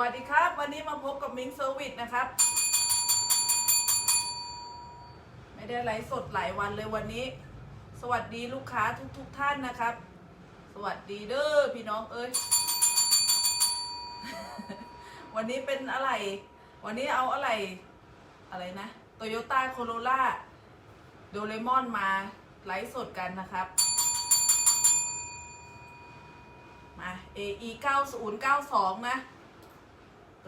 วัสดีครับ วันนี้มาพบกับมิงเซอร์วิสนะครับ ไม่ได้ไลฟ์สดหลายวันเลยวันนี้ สวัสดีลูกค้าทุกๆทท่านนะครับ สวัสดีเด้อพี่น้องเอ้ย วันนี้เป็นอะไร วันนี้เอาอะไร อะไรนะโตโยต้าโคโรล่าโดเรมอนมาไลฟ์สดกันนะครับมา AE 9092 นะ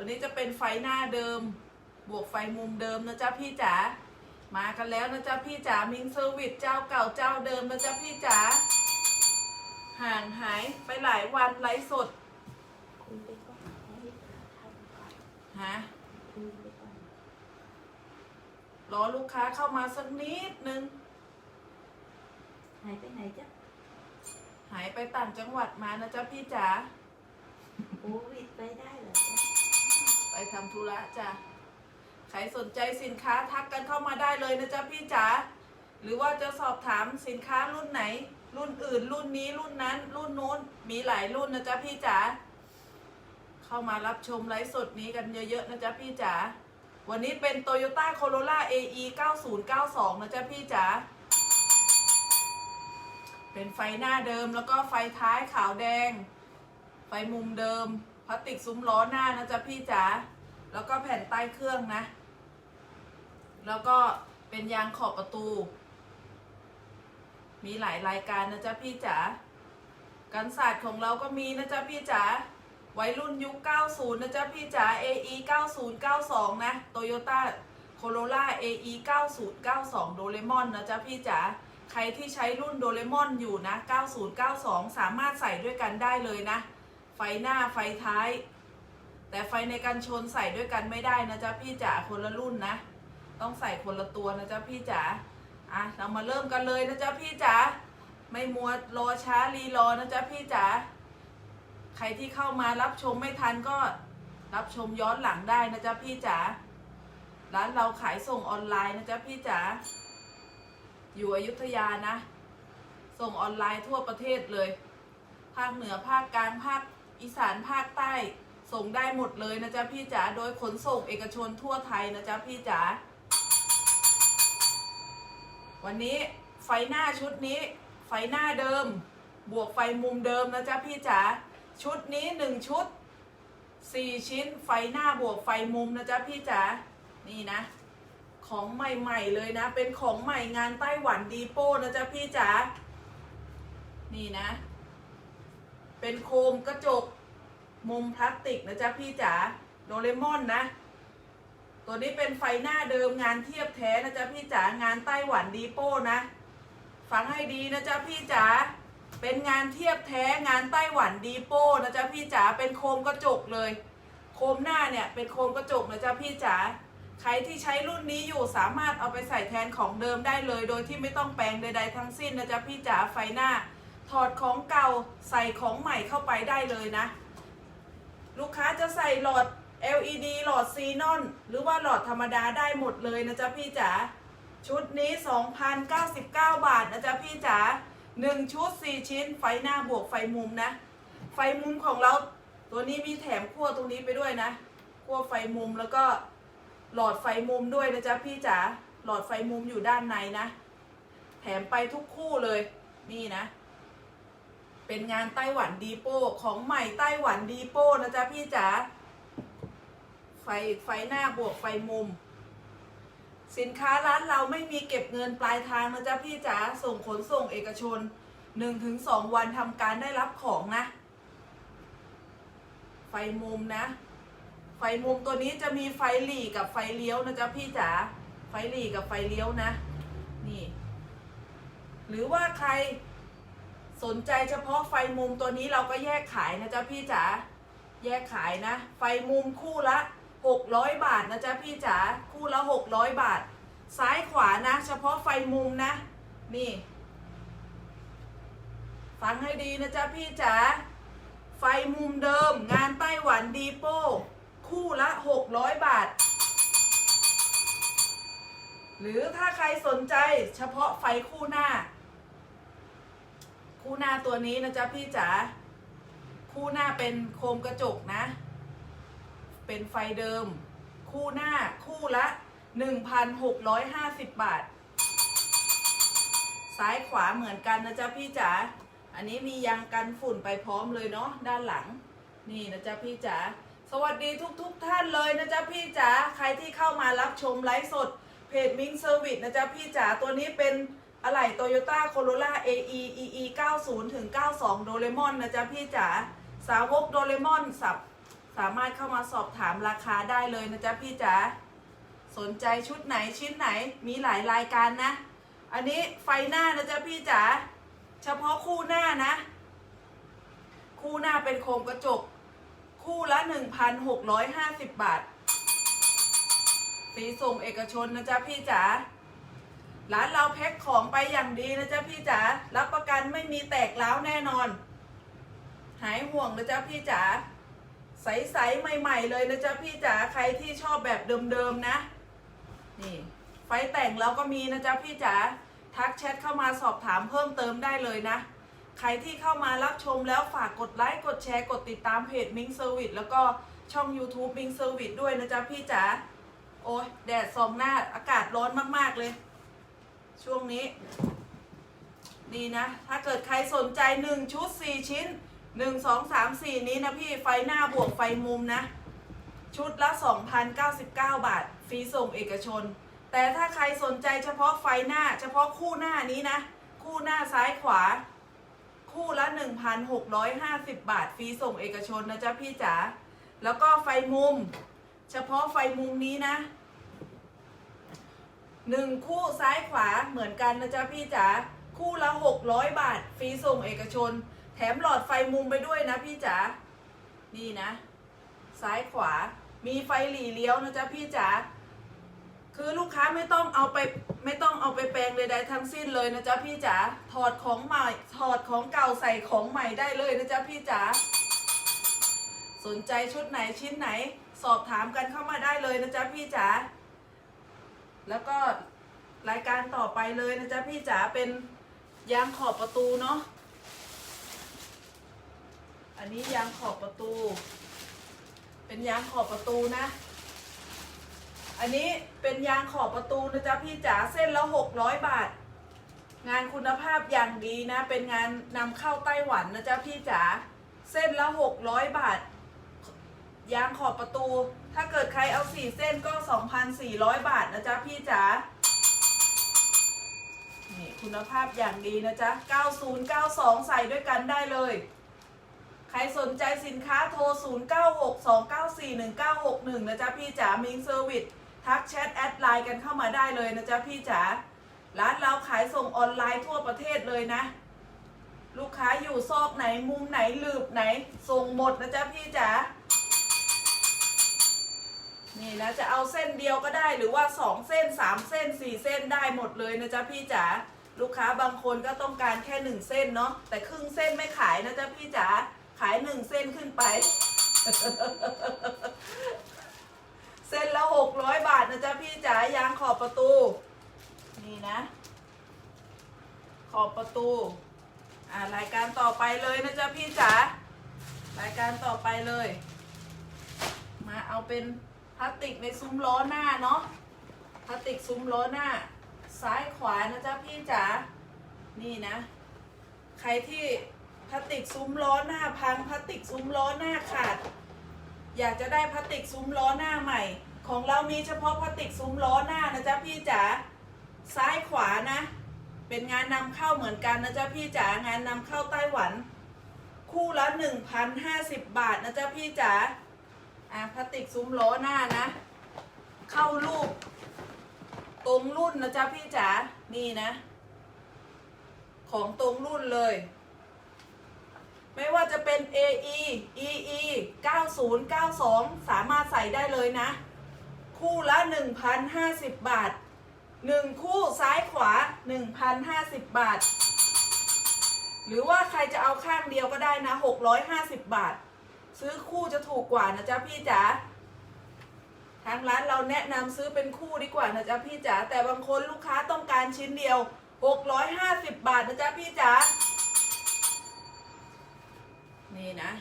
ตัวนี้จะเป็นไฟหน้าเดิม บวกไฟมุมเดิมนะจ๊ะพี่จ๋า มากันแล้วนะจ๊ะพี่จ๋า มิงเซอร์วิสเจ้าเก่าเจ้าเดิมนะจ๊ะพี่จ๋า ห่างหายไปหลายวันไลฟ์สดคุยไปก่อนให้ลูกค้าเข้ามาก่อนฮะคุยไปก่อนรอลูกค้าเข้ามาสักนิดนึง หายไปไหนจ๊ะ หายไปต่างจังหวัดมานะจ๊ะพี่จ๋าโควิดไปได้เหรอจ๊ะไป ทำธุระจ้ะใครสนใจสินค้าทักกันเข้ามาได้เลยนะจ๊ะพี่จ๋าหรือว่าจะสอบถามสินค้ารุ่นไหน รุ่นอื่น รุ่นนี้รุ่นนั้น รุ่นนู้นมีหลายรุ่นนะจ๊ะพี่จ๋าเข้ามารับชมไลฟ์สดนี้กันเยอะๆนะจ๊ะพี่จ๋าวันนี้เป็น Toyota Corolla AE 9092 นะจ๊ะพี่จ๋าเป็นไฟหน้าเดิมแล้วก็ไฟท้ายขาวแดง ไฟมุมเดิม พลาสติกซุ้มล้อหน้านะจ๊ะพี่จ๋าแล้วก็แผ่นใต้เครื่องนะ แล้วก็เป็นยางขอบประตู มีหลายรายการนะจ๊ะพี่จ๋ากันศาสตร์ของเราก็มีนะจ๊ะพี่จ๋าวัยรุ่นยุค 90 นะจ๊ะพี่จ๋า AE 9092 นะ Toyota Corolla AE 9092 โดเรมอนนะจ๊ะพี่จ๋า ใครที่ใช้รุ่นโดเรมอนอยู่นะ 9092 สามารถใส่ด้วยกันได้เลยนะ ไฟหน้าไฟท้าย แต่ไฟในกันชนใส่ด้วยกันไม่ได้นะจ๊ะพี่จ๋าคนละรุ่นนะ ต้องใส่คนละตัวนะจ๊ะพี่จ๋าอะเรามาเริ่มกันเลยนะจ๊ะพี่จ๋าไม่มัวรอช้ารีรอนะจ๊ะพี่จ๋าใครที่เข้ามารับชมไม่ทันก็รับชมย้อนหลังได้นะจ๊ะพี่จ๋าร้านเราขายส่งออนไลน์นะจ๊ะพี่จ๋าอยู่อยุธยานะ ส่งออนไลน์ทั่วประเทศเลย ภาคเหนือภาคกลางภาค อีสานภาคใต้ส่งได้หมดเลยนะจ๊ะพี่จ๋าโดยขนส่งเอกชนทั่วไทยนะจ๊ะพี่จ๋าวันนี้ไฟหน้าชุดนี้ไฟหน้าเดิม บวกไฟมุมเดิมนะจ๊ะพี่จ๋าชุดนี้หนึ่งชุดสี่ชิ้นไฟหน้าบวกไฟมุมนะจ๊ะพี่จ๋านี่นะ ของใหม่ๆเลยนะ เป็นของใหม่งานไต้หวันดีโป้นะจ๊ะพี่จ๋านี่นะ เป็นโคมกระจกมุมพลาสติกนะจ๊ะพี่จ๋าโดเรมอนนะ ตัวนี้เป็นไฟหน้าเดิมงานเทียบแท้นะจ๊ะพี่จ๋างานไต้หวันดีโป้นะ ฟังให้ดีนะจ๊ะพี่จ๋าเป็นงานเทียบแท้งานไต้หวันดีโป้นะจ๊ะพี่จ๋าเป็นโคมกระจกเลย โคมหน้าเนี่ยเป็นโคมกระจกนะจ๊ะพี่จ๋าใครที่ใช้รุ่นนี้อยู่สามารถเอาไปใส่แทนของเดิมได้เลย โดยที่ไม่ต้องแปลงใด ๆ ทั้งสิ้นนะจ๊ะพี่จ๋าไฟหน้า ถอดของเก่าใส่ของใหม่เข้าไปได้เลยนะ ลูกค้าจะใส่หลอด LED หลอดซีนอนหรือว่าหลอดธรรมดาได้หมดเลยนะจ๊ะพี่จ๋าชุดนี้ 2,099 บาทนะจ๊ะพี่จ๋า1 ชุด 4 ชิ้น ไฟหน้าบวกไฟมุมนะ ไฟมุมของเราตัวนี้มีแถมขั้วตรงนี้ไปด้วยนะขั้วไฟมุมแล้วก็หลอดไฟมุมด้วยนะจ๊ะพี่จ๋าหลอดไฟมุมอยู่ด้านในนะ แถมไปทุกคู่เลยนี่นะ เป็นงานไต้หวันดีโป้ของใหม่ไต้หวันดีโป้นะจ๊ะพี่จ๋าไฟไฟหน้าบวกไฟมุม สินค้าร้านเราไม่มีเก็บเงินปลายทางนะจ๊ะพี่จ๋าส่งขนส่งเอกชน 1-2 วันทำการได้รับของนะ ไฟมุมนะ ไฟมุมตัวนี้จะมีไฟหลีกับไฟเลี้ยวนะจ๊ะพี่จ๋าไฟหลีกับไฟเลี้ยวนะ นี่ หรือว่าใคร สนใจเฉพาะไฟมุมตัวนี้เราก็แยกขายนะจ๊ะพี่จ๋าแยกขายนะ ไฟมุมคู่ละ 600 บาทนะจ๊ะพี่จ๋าคู่ละ 600 บาท ซ้ายขวานะ เฉพาะไฟมุมนะ นี่ฟังให้ดีนะจ๊ะพี่จ๋าไฟมุมเดิม งานไต้หวันดีโป้คู่ละ 600 บาท หรือถ้าใครสนใจเฉพาะไฟคู่หน้า คู่หน้าตัวนี้นะจ๊ะพี่จ๋าคู่หน้าเป็นโคมกระจกนะ เป็นไฟเดิม คู่หน้าคู่ละ 1,650 บาท ซ้ายขวาเหมือนกันนะจ๊ะพี่จ๋าอันนี้มียางกันฝุ่นไปพร้อมเลยเนาะด้านหลัง นี่นะจ๊ะพี่จ๋าสวัสดีทุกๆทท่านเลยนะจ๊ะพี่จ๋าใครที่เข้ามารับชมไลฟ์สดเพจมิงเซอร์วิสนะจ๊ะพี่จ๋าตัวนี้เป็น อะไหล่โตโยต้าโคโรล่า AE EE 90ถึง92 โดเรมอนนะจ๊ะพี่จ๋าสาวกโดเรมอนสับสามารถเข้ามาสอบถามราคาได้เลยนะจ๊ะพี่จ๋าสนใจชุดไหนชิ้นไหนมีหลายรายการนะ อันนี้ไฟหน้านะจ๊ะพี่จ๋าเฉพาะคู่หน้านะ คู่หน้าเป็นโครงกระจก คู่ละ 1,650 บาท สีส่งเอกชนนะจ๊ะพี่จ๋า ร้านเราแพ็คของไปอย่างดีนะจ๊ะพี่จ๋ารับประกันไม่มีแตกร้าวแน่นอน หายห่วงนะจ๊ะพี่จ๋าใสๆใหม่ ๆ เลยนะจ๊ะพี่จ๋าใครที่ชอบแบบเดิมๆนะ นี่ ไฟแต่งเราก็มีนะจ๊ะพี่จ๋าทักแชทเข้ามาสอบถามเพิ่มเติมได้เลยนะ ใครที่เข้ามารับชมแล้วฝากกดไลค์กดแชร์กดติดตามเพจมิงเซอร์วิสแล้วก็ช่อง YouTube มิงเซอร์วิสด้วยนะจ๊ะพี่จ๋าโอ้ยแดดสองหน้าอากาศร้อนมากๆเลย ช่วงนี้ ดีนะ ถ้าเกิดใครสนใจ1ชุด4ชิ้น1 2 3 4นี้นะพี่ไฟหน้าบวกไฟมุมนะ ชุดละ2,099บาท ฟรีส่งเอกชน แต่ถ้าใครสนใจเฉพาะไฟหน้า เฉพาะคู่หน้านี้นะ คู่หน้าซ้ายขวา คู่ละ1,650บาท ฟรีส่งเอกชนนะจ๊ะพี่จ๋าแล้วก็ไฟมุม เฉพาะไฟมุมนี้นะ หนึ่งคู่ซ้ายขวาเหมือนกันนะจ๊ะพี่จ๋าคู่ละ 600 บาท ฟรีส่งเอกชน แถมหลอดไฟมุมไปด้วยนะพี่จ๋านี่นะ ซ้ายขวามีไฟหลีเลี้ยวนะจ๊ะพี่จ๋าคือลูกค้าไม่ต้องเอาไปไม่ต้องเอาไปแปลงใดๆทั้งสิ้นเลยนะจ๊ะพี่จ๋าถอดของใหม่ถอดของเก่าใส่ของใหม่ได้เลยนะจ๊ะพี่จ๋าสนใจชุดไหนชิ้นไหน สอบถามกันเข้ามาได้เลยนะจ๊ะพี่จ๋า แล้วก็รายการต่อไปเลยนะจ๊ะพี่จ๋าเป็นยางขอบประตูเนาะ อันนี้ยางขอบประตู เป็นยางขอบประตูนะ อันนี้เป็นยางขอบประตูนะจ๊ะพี่จ๋าเส้นละหกร้อยบาท งานคุณภาพอย่างดีนะ เป็นงานนำเข้าไต้หวันนะจ๊ะพี่จ๋า เส้นละหกร้อยบาท ยางขอบประตู ถ้าเกิดใครเอาสี่เส้นก็ 2,400 บาทนะจ๊ะพี่จ๋า นี่คุณภาพอย่างดีนะจ๊ะ 9092 ใส่ด้วยกันได้เลย ใครสนใจสินค้าโทร 0962941961 นะจ๊ะพี่จ๋า มิงเซอร์วิส ทักแชทแอดไลน์กันเข้ามาได้เลยนะจ๊ะพี่จ๋า ร้านเราขายส่งออนไลน์ทั่วประเทศเลยนะ ลูกค้าอยู่ซอกไหนมุมไหนหลืบไหน ส่งหมดนะจ๊ะพี่จ๋า นี่นะจะเอาเส้นเดียวก็ได้หรือว่าสองเส้นสามเส้นสี่เส้นได้หมดเลยนะจ๊ะพี่จ๋าลูกค้าบางคนก็ต้องการแค่หนึ่งเส้นเนาะแต่ครึ่งเส้นไม่ขายนะจ๊ะพี่จ๋าขายหนึ่งเส้นขึ้นไป เส้นละหกร้อยบาทนะจ๊ะพี่จ๋ายางขอบประตู นี่นะ ขอบประตูอ่ารายการต่อไปเลยนะจ๊ะพี่จ๋ารายการต่อไปเลย มาเอาเป็น พลาสติกในซุ้มล้อหน้าเนาะพลาสติกซุ้มล้อหน้า ซ้ายขวานะจ๊ะพี่จ๋านี่นะ ใครที่พลาสติกซุ้มล้อหน้าพังพลาสติกซุ้มล้อหน้าขาด อยากจะได้พลาสติกซุ้มล้อหน้าใหม่ ของเรามีเฉพาะพลาสติกซุ้มล้อหน้านะจ๊ะพี่จ๋าซ้ายขวานะ เป็นงานนำเข้าเหมือนกันนะจ๊ะพี่จ๋างานนำเข้าไต้หวัน คู่ละ1,050 บาทนะจ๊ะพี่จ๋า อะพลาสติกซุ้มล้อหน้านะ เข้ารูป ตรงรุ่นนะจ๊ะพี่จ๋านี่นะ ของตรงรุ่นเลย ไม่ว่าจะเป็น AE EE 9092 สามารถใส่ได้เลยนะ คู่ละ 1,050 บาท 1 คู่ซ้ายขวา 1,050 บาท หรือว่าใครจะเอาข้างเดียวก็ได้นะ 650 บาท ซื้อคู่จะถูกกว่านะจ๊ะพี่จ๋าทางร้านเราแนะนำซื้อเป็นคู่ดีกว่านะจ๊ะพี่จ๋าแต่บางคนลูกค้าต้องการชิ้นเดียว 650 บาทนะจ๊ะพี่จ๋านี่นะ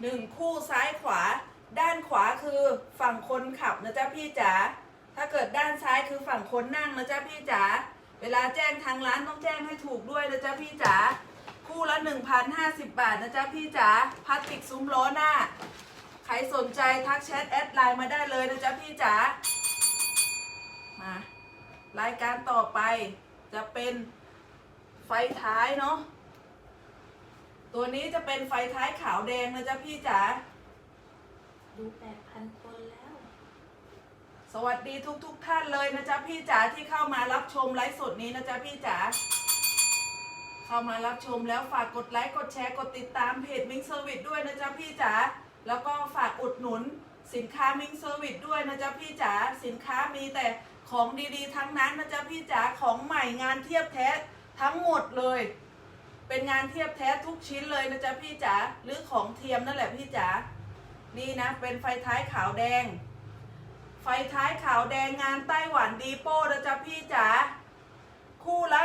หนึ่งคู่ซ้ายขวา ด้านขวาคือฝั่งคนขับนะจ๊ะพี่จ๋าถ้าเกิดด้านซ้ายคือฝั่งคนนั่งนะจ๊ะพี่จ๋าเวลาแจ้งทางร้านต้องแจ้งให้ถูกด้วยนะจ๊ะพี่จ๋า คู่ละ 1,050 บาทนะจ๊ะพี่จ๋าพลาสติกซุ้มล้อหน้า ใครสนใจทักแชทแอดไลน์มาได้เลยนะจ๊ะพี่จ๋า มารายการต่อไปจะเป็นไฟท้ายเนาะ ตัวนี้จะเป็นไฟท้ายขาวแดงนะจ๊ะพี่จ๋า ดูแปดพันคนแล้ว สวัสดีทุกทุกๆท่านเลยนะจ๊ะพี่จ๋าที่เข้ามารับชมไลฟ์สดนี้นะจ๊ะพี่จ๋า เข้ามารับชมแล้วฝากกดไลค์กดแชร์กดติดตามเพจมิงเซอร์วิสด้วยนะจ๊ะพี่จ๋าแล้วก็ฝากอุดหนุนสินค้ามิงเซอร์วิสด้วยนะจ๊ะพี่จ๋าสินค้ามีแต่ของดีๆ ทั้งนั้นนะจ๊ะพี่จ๋าของใหม่งานเทียบแท้ทั้งหมดเลย เป็นงานเทียบแท้ทุกชิ้นเลยนะจ๊ะพี่จ๋าหรือของเทียมนั่นแหละพี่จ๋านี่นะเป็นไฟท้ายขาวแดง ไฟท้ายขาวแดงงานไต้หวันดีโป้นะจ๊ะพี่จ๋า คู่ละ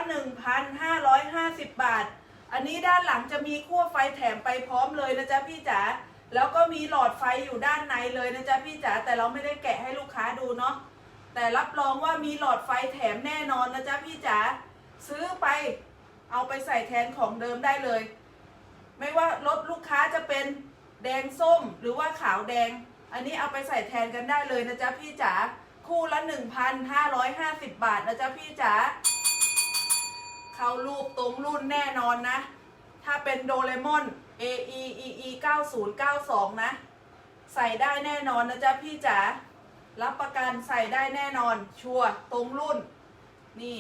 1,550 บาท อันนี้ด้านหลังจะมีขั้วไฟแถมไปพร้อมเลยนะจ๊ะพี่จ๋าแล้วก็มีหลอดไฟอยู่ด้านในเลยนะจ๊ะพี่จ๋าแต่เราไม่ได้แกะให้ลูกค้าดูเนาะแต่รับรองว่ามีหลอดไฟแถมแน่นอนนะจ๊ะพี่จ๋าซื้อไปเอาไปใส่แทนของเดิมได้เลย ไม่ว่ารถลูกค้าจะเป็นแดงส้มหรือว่าขาวแดง อันนี้เอาไปใส่แทนกันได้เลยนะจ๊ะพี่จ๋าคู่ละ 1,550 บาทนะจ๊ะพี่จ๋า เข้ารูปตรงรุ่นแน่นอนนะ ถ้าเป็นโดเรมอน AE EE 9092 นะ ใส่ได้แน่นอนนะจ๊ะพี่จ๋า รับประกันใส่ได้แน่นอน ชัวร์ตรงรุ่น นี่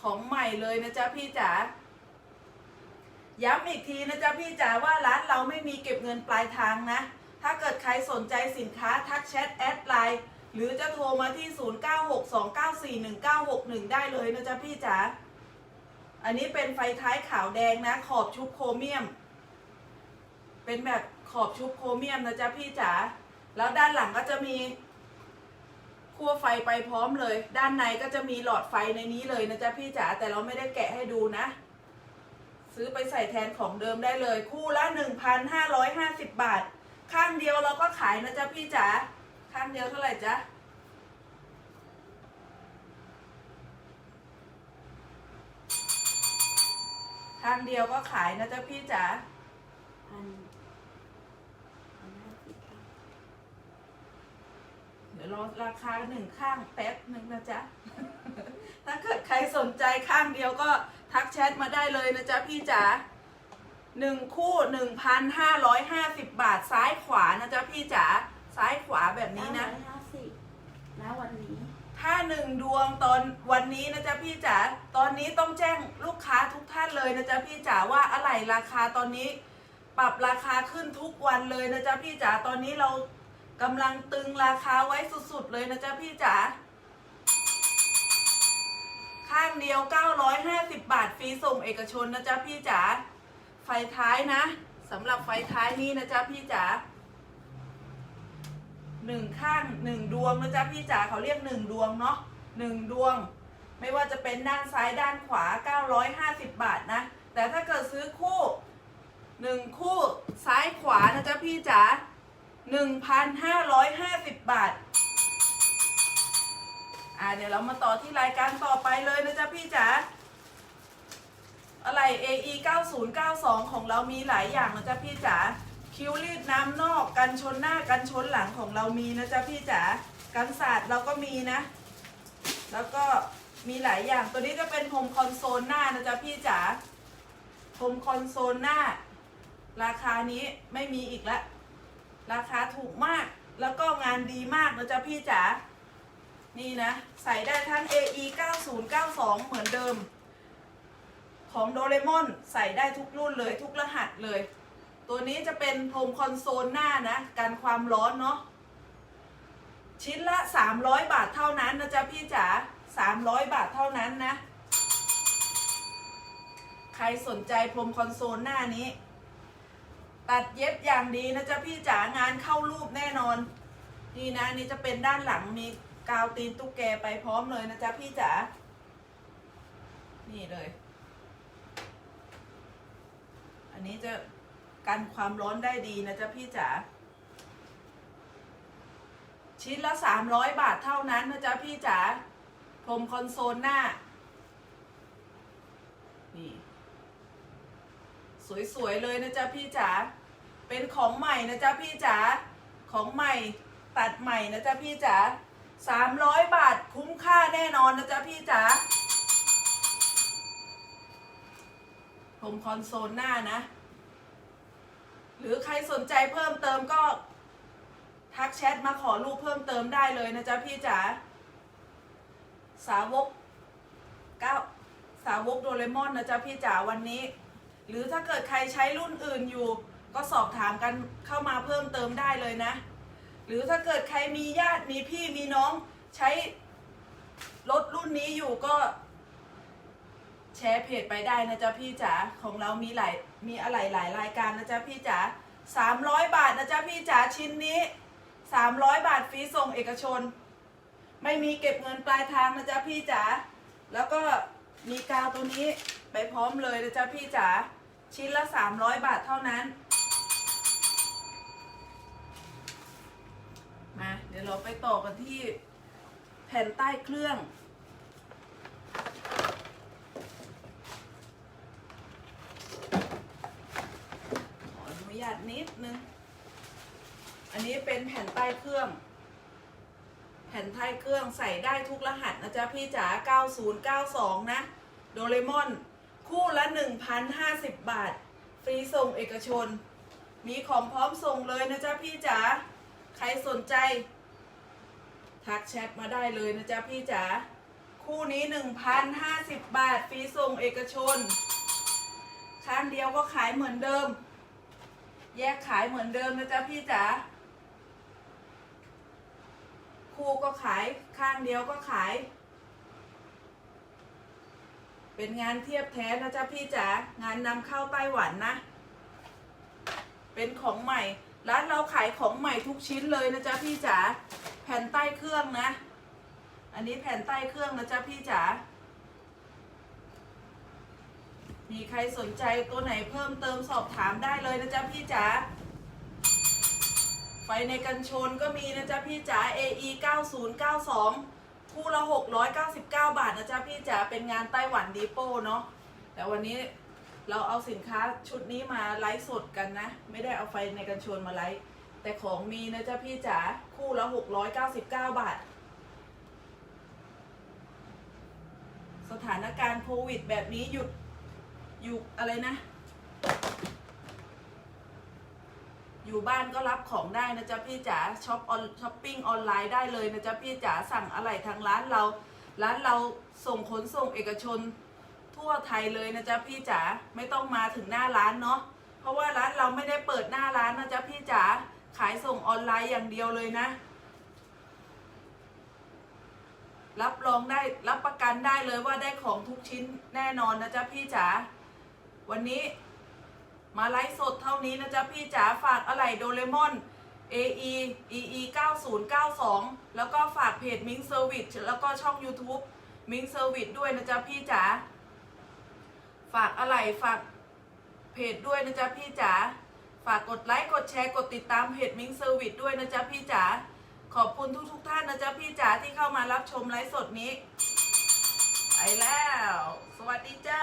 ของใหม่เลยนะจ๊ะพี่จ๋า ย้ำอีกทีนะจ๊ะพี่จ๋าว่าร้านเราไม่มีเก็บเงินปลายทางนะ ถ้าเกิดใครสนใจสินค้าทักแชทแอดไลน์ หรือจะโทรมาที่ 0962941961 ได้เลยนะจ๊ะพี่จ๋า อันนี้เป็นไฟท้ายขาวแดงนะ ขอบชุบโครเมียม เป็นแบบขอบชุบโครเมียมนะจ๊ะพี่จ๋า แล้วด้านหลังก็จะมีขั้วไฟไปพร้อมเลย ด้านในก็จะมีหลอดไฟในนี้เลยนะจ๊ะพี่จ๋า แต่เราไม่ได้แกะให้ดูนะ ซื้อไปใส่แทนของเดิมได้เลย คู่ละ 1,550 บาท ข้างเดียวเราก็ขายนะจ๊ะพี่จ๋า ข้างเดียวเท่าไหร่จ๊ะข้างเดียวก็ขายนะจ๊ะพี่จ๋าพันพันห้าสิบาทเดี๋ยวรอราคาหนึ่งข้างแป๊บหนึ่งนะจ๊ะ ถ้าเกิดใครสนใจข้างเดียวก็ทักแชทมาได้เลยนะจ๊ะพี่จ๋าหนึ่งคู่หนึ่งพันห้าร้อยห้าสิบบาทซ้ายขวานะจ๊ะพี่จ๋า ซ้ายขวาแบบนี้นะเก้าร้อยห้าสิบณวันนี้ ถ้าหนึ่งดวงตอนวันนี้นะจ๊ะพี่จ๋า ตอนนี้ต้องแจ้งลูกค้าทุกท่านเลยนะจ๊ะพี่จ๋าว่าอะไหล่ราคาตอนนี้ ปรับราคาขึ้นทุกวันเลยนะจ๊ะพี่จ๋า ตอนนี้เรากำลังตึงราคาไว้สุดๆเลยนะจ๊ะพี่จ๋า ข้างเดียว 950 บาทฟรีส่งเอกชนนะจ๊ะพี่จ๋า ไฟท้ายนะสำหรับไฟท้ายนี้นะจ๊ะพี่จ๋า หนึ่งข้างหนึ่งดวงนะจ๊ะพี่จ๋าเขาเรียกหนึ่งดวงเนาะหนึ่งดวง ไม่ว่าจะเป็นด้านซ้ายด้านขวา 950 บาทนะ แต่ถ้าเกิดซื้อคู่หนึ่งคู่ซ้ายขวานะจ๊ะพี่จ๋า1,550 บาท อ่าเดี๋ยวเรามาต่อที่รายการต่อไปเลยนะจ๊ะพี่จ๋าอะไร AE 9092 ของเรามีหลายอย่างนะจ๊ะพี่จ๋า คิ้วรีดน้ำนอกกันชนหน้ากันชนหลังของเรามีนะจ๊ะพี่จ๋ากันศาสตร์เราก็มีนะ แล้วก็มีหลายอย่างตัวนี้จะเป็นพรมคอนโซลหน้านะจ๊ะพี่จ๋าพรมคอนโซลหน้า ราคานี้ไม่มีอีกแล้วราคาถูกมากแล้วก็งานดีมากนะจ๊ะพี่จ๋านี่นะ ใส่ได้ทั้ง AE 9092 เหมือนเดิม ของโดเรมอน ใส่ได้ทุกรุ่นเลยทุกรหัสเลย ตัวนี้จะเป็นพรมคอนโซลหน้านะกันความร้อนเนาะชิ้นละ 300 บาทเท่านั้นนะจ๊ะพี่จ๋า300 บาทเท่านั้นนะ ใครสนใจพรมคอนโซลหน้านี้ ตัดเย็บอย่างดีนะจ๊ะพี่จ๋างานเข้ารูปแน่นอน นี่นะนี่จะเป็นด้านหลังมีกาวตีนตุ๊กแกไปพร้อมเลยนะจ๊ะพี่จ๋านี่เลย อันนี้จะ กันความร้อนได้ดีนะจ๊ะพี่จ๋าชิ้นละ 300 บาทเท่านั้นนะจ๊ะพี่จ๋าพรมคอนโซลหน้า นี่ สวย ๆ เลยนะจ๊ะพี่จ๋าเป็นของใหม่นะจ๊ะพี่จ๋าของใหม่ตัดใหม่นะจ๊ะพี่จ๋าสามร้อยบาทคุ้มค่าแน่นอนนะจ๊ะพี่จ๋าผมคอนโซลหน้านะ รือใครสนใจเพิ่มเติมก็ ทักแชทมาขอรูปเพิ่มเติมได้เลยนะจ๊ะพี่จ๋าสาวกเก้าสาวกโดเรมอนนะจ๊ะพี่จ๋าวันนี้ หรือถ้าเกิดใครใช้รุ่นอื่นอยู่ ก็สอบถามกันเข้ามาเพิ่มเติมได้เลยนะ หรือถ้าเกิดใครมีญาติมีพี่มีน้องใช้รถรุ่นนี้อยู่ก็ แชร์เพจไปได้นะจ๊ะพี่จ๋าของเรามีหลาย มีอะไรหลายรายการนะจ๊ะพี่จ๋าสามร้อยบาทนะจ๊ะพี่จ๋าชิ้นนี้สามร้อยบาทฟรีส่งเอกชน ไม่มีเก็บเงินปลายทางนะจ๊ะพี่จ๋าแล้วก็มีกาวตัวนี้ไปพร้อมเลยนะจ๊ะพี่จ๋าชิ้นละสามร้อยบาทเท่านั้น มาเดี๋ยวเราไปต่อกันที่แผ่นใต้เครื่อง ขออนุญาตนิดนึง อันนี้เป็นแผ่นใต้เครื่อง แผ่นใต้เครื่องใส่ได้ทุกรหัสนะจ๊ะพี่จ๋า9092 นะ โดเรมอน คู่ละ 1,050 บาท ฟรีส่งเอกชน มีของพร้อมส่งเลยนะจ๊ะพี่จ๋า ใครสนใจ ทักแชทมาได้เลยนะจ๊ะพี่จ๋า คู่นี้ 1,050 บาท ฟรีส่งเอกชน ข้างเดียวก็ขายเหมือนเดิม แยกขายเหมือนเดิมนะจ๊ะพี่จ๋าคู่ก็ขายข้างเดียวก็ขาย เป็นงานเทียบแท้นะจ๊ะพี่จ๋างานนำเข้าไต้หวันนะ เป็นของใหม่ร้านเราขายของใหม่ทุกชิ้นเลยนะจ๊ะพี่จ๋าแผ่นใต้เครื่องนะ อันนี้แผ่นใต้เครื่องนะจ๊ะพี่จ๋า มีใครสนใจตัวไหนเพิ่มเติมสอบถามได้เลยนะจ๊ะพี่จ๋าไฟในกันชนก็มีนะจ๊ะพี่จ๋า AE 9092 คู่ละ 699 บาทนะจ๊ะพี่จ๋า เป็นงานไต้หวันดีโป้เนาะ แต่วันนี้เราเอาสินค้าชุดนี้มาไลฟ์สดกันนะ ไม่ได้เอาไฟในกันชนมาไลฟ์ แต่ของมีนะจ๊ะพี่จ๋า คู่ละ 699 บาท สถานการณ์โควิดแบบนี้หยุด อยู่อะไรนะ อยู่บ้านก็รับของได้นะจ๊ะพี่จ๋าช็อปออนช้อปปิ้งออนไลน์ได้เลยนะจ๊ะพี่จ๋าสั่งอะไรทางร้านเรา ร้านเราส่งขนส่งเอกชน ทั่วไทยเลยนะจ๊ะพี่จ๋าไม่ต้องมาถึงหน้าร้านเนาะเพราะว่าร้านเราไม่ได้เปิดหน้าร้านนะจ๊ะพี่จ๋าขายส่งออนไลน์อย่างเดียวเลยนะรับรองได้รับประกันได้เลยว่าได้ของทุกชิ้นแน่นอนนะจ๊ะพี่จ๋า วันนี้มาไลฟ์สดเท่านี้นะจ๊ะพี่จ๋าฝากอะไรโดเรมอน AE EE 9092 แล้วก็ฝากเพจมิงเซอร์วิสแล้วก็ช่อง YouTube มิงเซอร์วิสด้วยนะจ๊ะพี่จ๋าฝากอะไรฝากเพจด้วยนะจ๊ะพี่จ๋าฝากกดไลค์กดแชร์กดติดตามเพจมิงเซอร์วิสด้วยนะจ๊ะพี่จ๋าขอบคุณทุกๆท่านนะจ๊ะพี่จ๋าที่เข้ามารับชมไลฟ์สดนี้ไปแล้ว สวัสดีจ้า